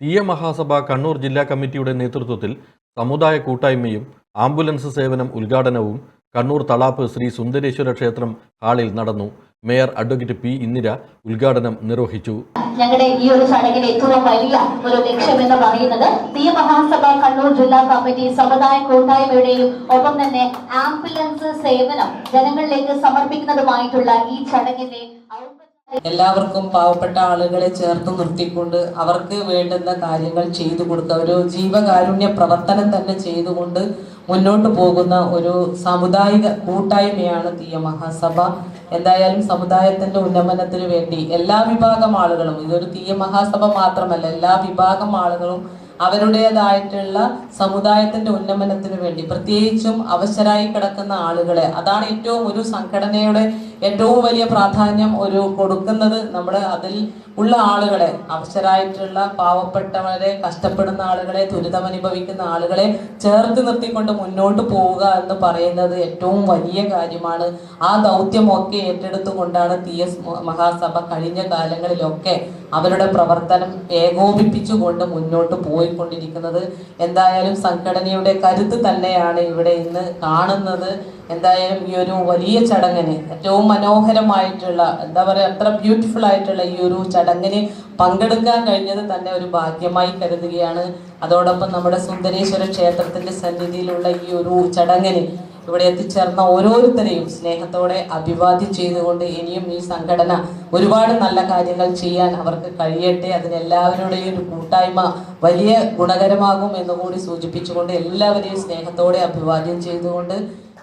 തീയ മഹാസഭ കണ്ണൂർ ജില്ലാ കമ്മിറ്റിയുടെ നേതൃത്വത്തിൽ സമുദായ കൂട്ടായ്മയും ആംബുലൻസ് സേവനം ഉദ്ഘാടനവും കണ്ണൂർ തളാപ്പ് ശ്രീ സുന്ദരേശ്വര ക്ഷേത്രം ഹാളിൽ നടന്നു. മേയർ അഡ്വക്കേറ്റ് പി ഇന്ദിര ഉദ്ഘാടനം നിർവഹിച്ചു. ഞങ്ങളുടെ ഈ ഒരു ചടങ്ങിൽ ഏറ്റവും വലിയ ഒരു ലക്ഷ്യം എന്ന് പറയുന്നത് തീയ മഹാസഭ കണ്ണൂർ ജില്ലാ കമ്മിറ്റി സമുദായ കൂട്ടായ്മയുടെയും ഒപ്പം തന്നെ ആംബുലൻസ് സേവനം ജനങ്ങളിലേക്ക് സമർപ്പിക്കുന്നതുമായിട്ടുള്ള ഈ ചടങ്ങിന്റെ എല്ലാവർക്കും പാവപ്പെട്ട ആളുകളെ ചേർത്ത് നിർത്തിക്കൊണ്ട് അവർക്ക് വേണ്ടുന്ന കാര്യങ്ങൾ ചെയ്തു കൊടുക്കുക. ഒരു ജീവകാരുണ്യ പ്രവർത്തനം തന്നെ ചെയ്തുകൊണ്ട് മുന്നോട്ട് പോകുന്ന ഒരു സാമുദായിക കൂട്ടായ്മയാണ് തീയ മഹാസഭ. എന്തായാലും സമുദായത്തിന്റെ ഉന്നമനത്തിന് വേണ്ടി എല്ലാ വിഭാഗം ആളുകളും ഇതൊരു തീയ മഹാസഭ മാത്രമല്ല എല്ലാ വിഭാഗം ആളുകളും അവരുടേതായിട്ടുള്ള സമുദായത്തിന്റെ ഉന്നമനത്തിന് വേണ്ടി പ്രത്യേകിച്ചും അവശരായി കിടക്കുന്ന ആളുകളെ. അതാണ് ഏറ്റവും ഒരു സംഘടനയുടെ ഏറ്റവും വലിയ പ്രാധാന്യം ഒരു കൊടുക്കുന്നത് നമ്മൾ അതിൽ ഉള്ള ആളുകളെ അവശരായിട്ടുള്ള പാവപ്പെട്ടവരെ കഷ്ടപ്പെടുന്ന ആളുകളെ ദുരിതമനുഭവിക്കുന്ന ആളുകളെ ചേർത്ത് നിർത്തിക്കൊണ്ട് മുന്നോട്ട് പോവുക എന്ന് പറയുന്നത് ഏറ്റവും വലിയ കാര്യമാണ്. ആ ദൗത്യമൊക്കെ ഏറ്റെടുത്തുകൊണ്ടാണ് ടി എസ് മഹാസഭ കഴിഞ്ഞ കാലങ്ങളിലൊക്കെ അവരുടെ പ്രവർത്തനം ഏകോപിപ്പിച്ചുകൊണ്ട് മുന്നോട്ട് പോയിക്കൊണ്ടിരിക്കുന്നത് എന്തായാലും സംഘടനയുടെ കരുത്ത് തന്നെയാണ് ഇവിടെ ഇന്ന് കാണുന്നത്. എന്തായാലും ഈ ഒരു വലിയ ചടങ്ങിന് ഏറ്റവും മനോഹരമായിട്ടുള്ള എന്താ പറയുക അത്ര ബ്യൂട്ടിഫുൾ ആയിട്ടുള്ള ഈ ഒരു ചടങ്ങിന് പങ്കെടുക്കാൻ കഴിഞ്ഞത് തന്നെ ഒരു ഭാഗ്യമായി കരുതുകയാണ്. അതോടൊപ്പം നമ്മുടെ സുന്ദരേശ്വര ക്ഷേത്രത്തിന്റെ സന്നിധിയിലുള്ള ഈ ഒരു ചടങ്ങിന് ഇവിടെ എത്തിച്ചേർന്ന ഓരോരുത്തരെയും സ്നേഹത്തോടെ അഭിവാദ്യം ചെയ്തുകൊണ്ട് ഇനിയും ഈ സംഘടന ഒരുപാട് നല്ല കാര്യങ്ങൾ ചെയ്യാൻ അവർക്ക് കഴിയട്ടെ. അതിനെല്ലാവരുടെയും ഒരു കൂട്ടായ്മ വലിയ ഗുണകരമാകും എന്ന് കൂടി സൂചിപ്പിച്ചുകൊണ്ട് എല്ലാവരെയും സ്നേഹത്തോടെ അഭിവാദ്യം ചെയ്തുകൊണ്ട്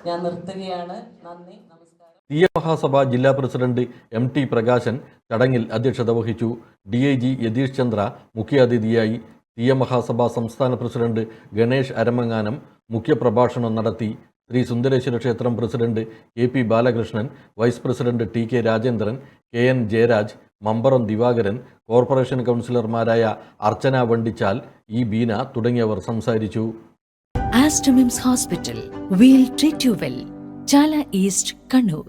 ഞാൻ നിർത്തുകയാണ്. നന്ദി നമസ്കാരം. തീയ മഹാസഭ ജില്ലാ പ്രസിഡന്റ് എം ടി പ്രകാശൻ ചടങ്ങിൽ അധ്യക്ഷത വഹിച്ചു. D I G Yatheesh Chandra മുഖ്യാതിഥിയായി. തീയ മഹാസഭ സംസ്ഥാന പ്രസിഡന്റ് ഗണേഷ് അരമങ്ങാനം മുഖ്യപ്രഭാഷണം നടത്തി. ശ്രീ സുന്ദരേശ്വര ക്ഷേത്രം president A P Balakrishnan vice president T K Rajendran K N Jayaraj Mamparam Divakaran corporation കൗൺസിലർമാരായ അർച്ചന വണ്ടിച്ചാൽ ഇ ബീന തുടങ്ങിയവർ സംസാരിച്ചു Aster MIMS hospital we'll treat you well Chala east Kannur.